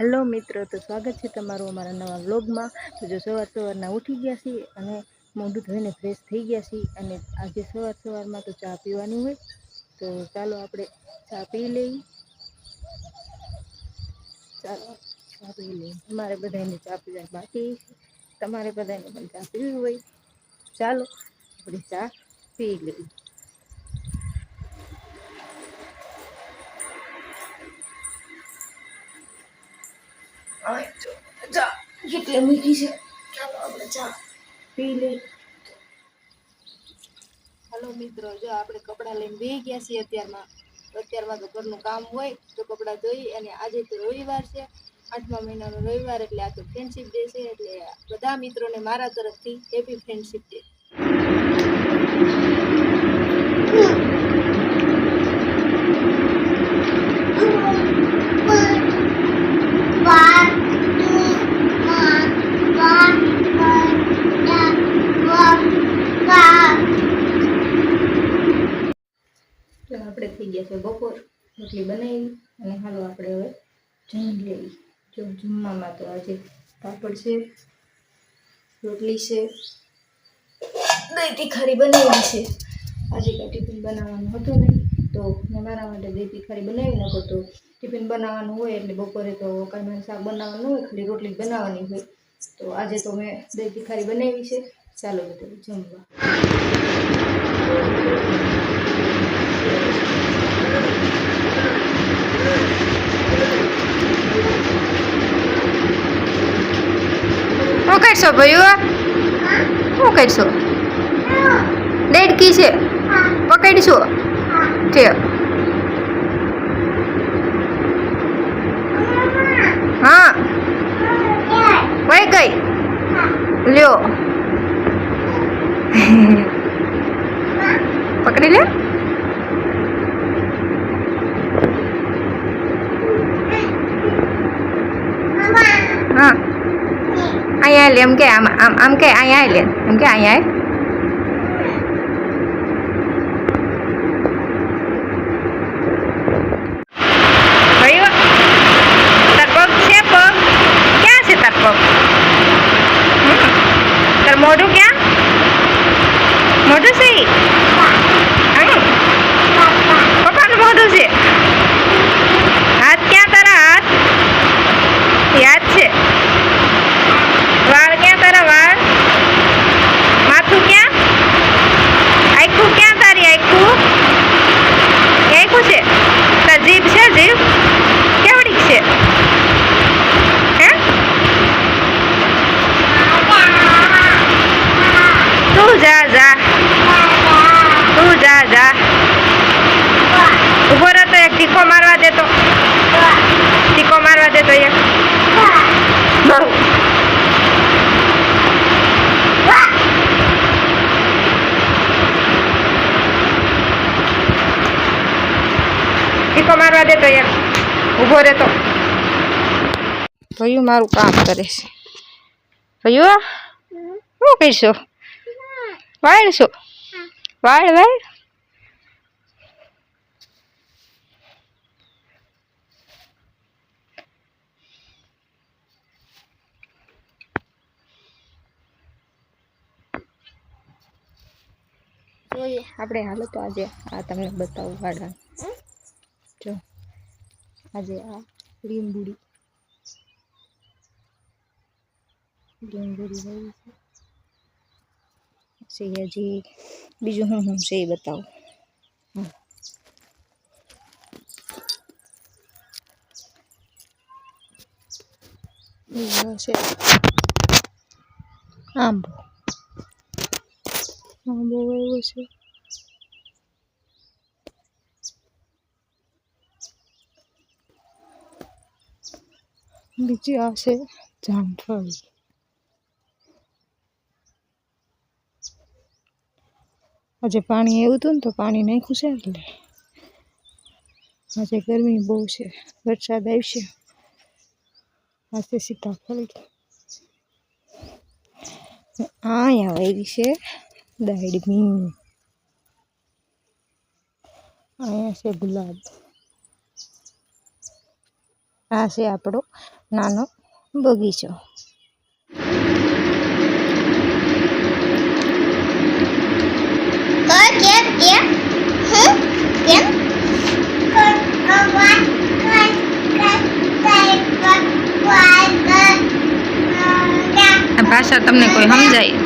Hello મિત્રો, તો સ્વાગત છે તમારું અમારા નવા વ્લોગમાં. તો જો સવાર સવારના ઉઠી ગયા છીએ અને મોઢું ધોઈને ફ્રેશ થઈ ગયા છીએ અને આજે સવાર સવારમાં તો ચા પીવાની હોય. તો ચાલો આપણે ચા પી લઈએ. ચાલો, ચા પી લઈએ. તમારે બધાને ચા પીવા બાકી. તમારે બધાને પણ ચા પીવી હોય. ચાલો, આપણે ચા પી લઈએ. હવે મીઠી છે હાલો મિત્રો, જો આપણે કપડાં લઈને બે ગયા છીએ અત્યારમાં અત્યારમાં તો ઘરનું કામ હોય, તો કપડાં ધોઈ અને આજે તો રવિવાર છે, આઠમા મહિનાનો રવિવાર એટલે આ તો ફ્રેન્ડશિપ ડે છે, એટલે બધા મિત્રોને મારા તરફથી હેપી ફ્રેન્ડશિપ ડે આપણે થઈ ગયા છે બપોર, રોટલી બનાવી અને હાલો આપણે હવે જમી લેવી જો જમવામાં તો આજે પાપડ છે, રોટલી છે દહીં તીખારી બનાવી છે. આજે કાંઈ ટિફિન બનાવવાનું હતું નહીં, તો મેં મારા માટે દહીં તીખારી બનાવી નાખો તો ટિફિન બનાવવાનું હોય એટલે બપોરે તો કાંઈ શાક બનાવવાનું હોય, ખાલી રોટલી બનાવવાની હોય. તો આજે તો મેં દહીં તીખારી બનાવી છે. ચાલો બધું જમવા. શું કરશો ભયું શું કરશો? દેડકી છે. પકડશો. ઠીક હા. કઈ કઈ લ્યો. પકડી લે હા લે એમ કે, આમ આમ આમ કે, અહીંયા લે એમ કે, અહીંયા આય. મોઢું ક્યાં? મોઢું છે ઈ? અહીં. પપ્પાનું મોઢું છે હાથ ક્યાં તારા હાથ યાદ છે વાળ ક્યાં તારા વાળ માથું ક્યાં આખું ક્યાં તારી આખું આખું છે તાર જીભ છે જીભ કેવડી છે હે તું જા જા તું જા જા ઊભો રહો તો એક ટીકો મારવા દે તો ટીકો મારવા દેતો એક ટીકો મારવા દે તો એક ઊભો રહે તો ભયું મારું કામ કરે છે. ભયું શું કરશો? વાળશો? વાળ વાળ? જોઈએ આપણે હાલો તો આજે આ તમને બતાવું વાળા જો આજે આ લીંબુડી. લીંબુડી હોય છે. પછી હજી બીજું હું હું છે એ બતાવું. હમ. બીજું છે? આંબો. આંબો આવ્યો છે. બીજી આ છે જામફળ. આજે પાણી એવું હતું ને તો પાણી નાખ્યું છે એટલે આજે ગરમી બહુ છે, વરસાદ આવશે. આજે સીતાફળ. અહીંયા આવી છે. દાડમી અહીંયા છે ગુલાબ આ છે આપણો નાનો બગીચો ભાષા તમને કોઈ સમજાય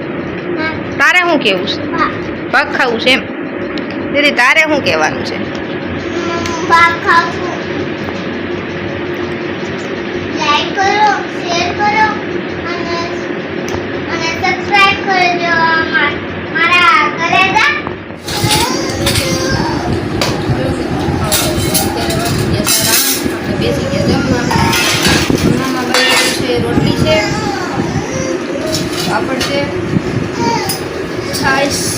તારે શું કહેવું છે? પગ ખાવું છે એમ? દીદી તારે શું કહેવાનું છે? હું વાઘ sais